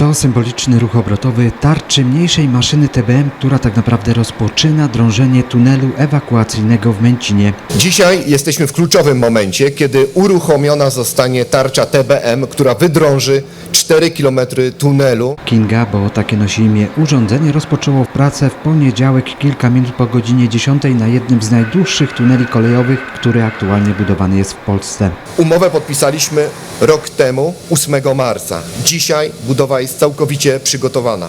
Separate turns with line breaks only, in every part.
To symboliczny ruch obrotowy tarczy mniejszej maszyny TBM, która tak naprawdę rozpoczyna drążenie tunelu ewakuacyjnego w Męcinie.
Dzisiaj jesteśmy w kluczowym momencie, kiedy uruchomiona zostanie tarcza TBM, która wydrąży 4 km tunelu.
Kinga, bo takie nosi imię urządzenie, rozpoczęło pracę w poniedziałek kilka minut po godzinie 10 na jednym z najdłuższych tuneli kolejowych, który aktualnie budowany jest w Polsce.
Umowę podpisaliśmy rok temu, 8 marca. Dzisiaj budowa jest całkowicie przygotowana.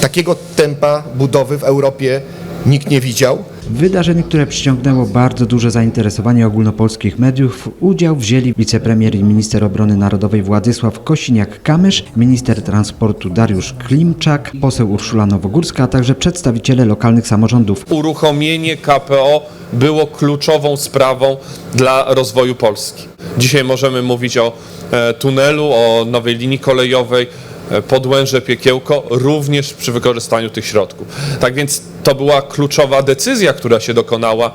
Takiego tempa budowy w Europie nikt nie widział.
Wydarzenie, które przyciągnęło bardzo duże zainteresowanie ogólnopolskich mediów, udział wzięli wicepremier i minister obrony narodowej Władysław Kosiniak-Kamysz, minister transportu Dariusz Klimczak, poseł Urszula Nowogórska, a także przedstawiciele lokalnych samorządów.
uruchomienie KPO było kluczową sprawą dla rozwoju Polski. Dzisiaj możemy mówić o e, tunelu, o nowej linii kolejowej, e, Podłęże Piekiełko, również przy wykorzystaniu tych środków. Tak więc to była kluczowa decyzja, która się dokonała e,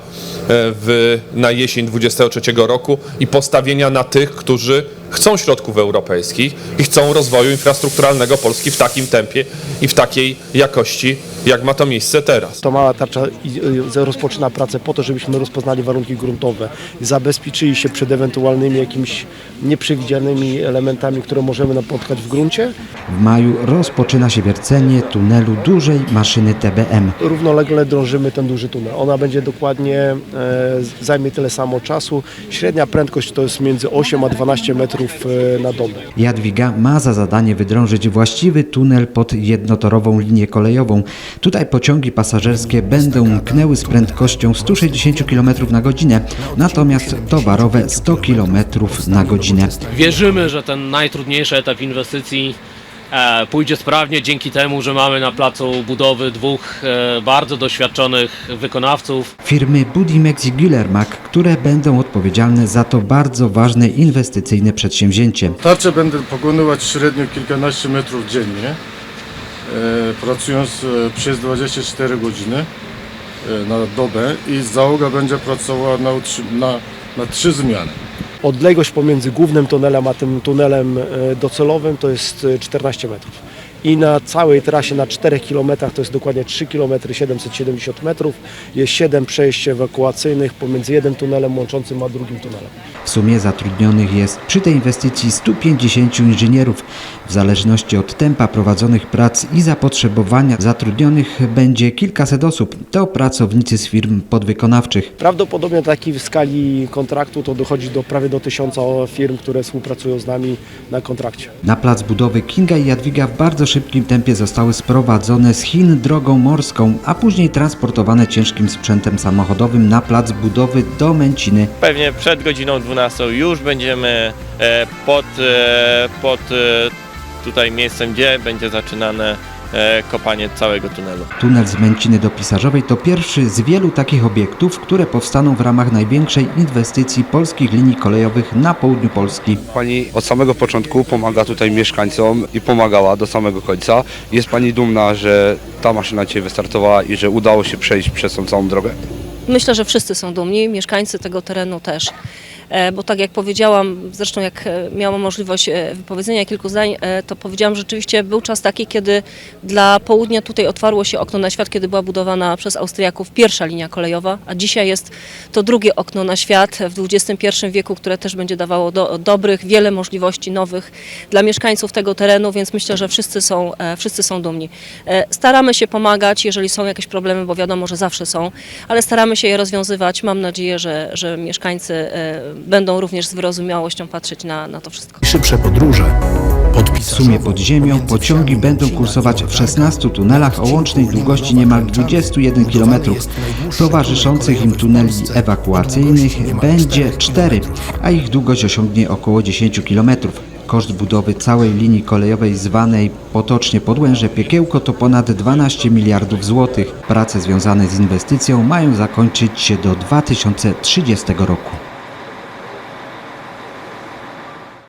w, na jesień 23 roku i postawienia na tych, którzy chcą środków europejskich i chcą rozwoju infrastrukturalnego Polski w takim tempie i w takiej jakości, jak ma to miejsce teraz.
To mała tarcza rozpoczyna pracę po to, żebyśmy rozpoznali warunki gruntowe i zabezpieczyli się przed ewentualnymi jakimiś nieprzewidzianymi elementami, które możemy napotkać w gruncie.
W maju rozpoczyna się wiercenie tunelu dużej maszyny TBM.
Równolegle drążymy ten duży tunel. Ona będzie dokładnie, e, zajmie tyle samo czasu. Średnia prędkość to jest między 8 a 12 metrów e, na dobę.
Jadwiga ma za zadanie wydrążyć właściwy tunel pod jednotorową linię kolejową. Tutaj pociągi pasażerskie będą mknęły z prędkością 160 km na godzinę, natomiast towarowe 100 km na godzinę.
Wierzymy, że ten najtrudniejszy etap inwestycji pójdzie sprawnie dzięki temu, że mamy na placu budowy dwóch e, bardzo doświadczonych wykonawców.
Firmy Budimex i Gillermac, które będą odpowiedzialne za to bardzo ważne inwestycyjne przedsięwzięcie.
Tarcze będę pokonywać średnio kilkanaście metrów dziennie, e, pracując e, przez 24 godziny e, na dobę i załoga będzie pracowała na, na, na trzy zmiany.
Odległość pomiędzy głównym tunelem a tym tunelem e, docelowym to jest e, 14 metrów. I na całej trasie na 4 km to jest dokładnie 3 km 770 metrów. Jest 7 przejść ewakuacyjnych pomiędzy jednym tunelem łączącym a drugim tunelem.
W sumie zatrudnionych jest przy tej inwestycji 150 inżynierów. W zależności od tempa prowadzonych prac i zapotrzebowania zatrudnionych będzie kilkaset osób. To pracownicy z firm podwykonawczych.
Prawdopodobnie taki w skali kontraktu to dochodzi do prawie do tysiąca firm, które współpracują z nami na kontrakcie.
Na plac budowy Kinga i Jadwiga w bardzo szybkim tempie zostały sprowadzone z Chin drogą morską, a później transportowane ciężkim sprzętem samochodowym na plac budowy do Męciny.
Pewnie przed godziną 12 już będziemy e, pod, e, pod e, tutaj miejscem, gdzie będzie zaczynane kopanie całego tunelu.
Tunel z Męciny do Pisarzowej to pierwszy z wielu takich obiektów, które powstaną w ramach największej inwestycji polskich linii kolejowych na południu Polski.
Pani od samego początku pomaga tutaj mieszkańcom i pomagała do samego końca. Jest Pani dumna, że ta maszyna dzisiaj wystartowała i że udało się przejść przez tą całą drogę?
Myślę, że wszyscy są dumni, mieszkańcy tego terenu też. E, Bo tak jak powiedziałam, zresztą jak e, miałam możliwość e, wypowiedzenia kilku zdań, to powiedziałam, że rzeczywiście był czas taki, kiedy dla południa tutaj otwarło się okno na świat, kiedy była budowana przez Austriaków pierwsza linia kolejowa, a dzisiaj jest to drugie okno na świat w XXI wieku, które też będzie dawało do, dobrych, wiele możliwości nowych dla mieszkańców tego terenu, więc myślę, że wszyscy są, wszyscy są dumni. Staramy się pomagać, jeżeli są jakieś problemy, bo wiadomo, że zawsze są, ale staramy się je rozwiązywać. Mam nadzieję, że, że mieszkańcy będą również z wyrozumiałością patrzeć na, na to wszystko.
Szybsze podróże.
W sumie pod ziemią pociągi będą kursować w 16 tunelach o łącznej długości niemal 21 km. Towarzyszących im tuneli ewakuacyjnych będzie 4, a ich długość osiągnie około 10 km. Koszt budowy całej linii kolejowej zwanej potocznie Podłęże Piekiełko to ponad 12 miliardów złotych. Prace związane z inwestycją mają zakończyć się do 2030 roku.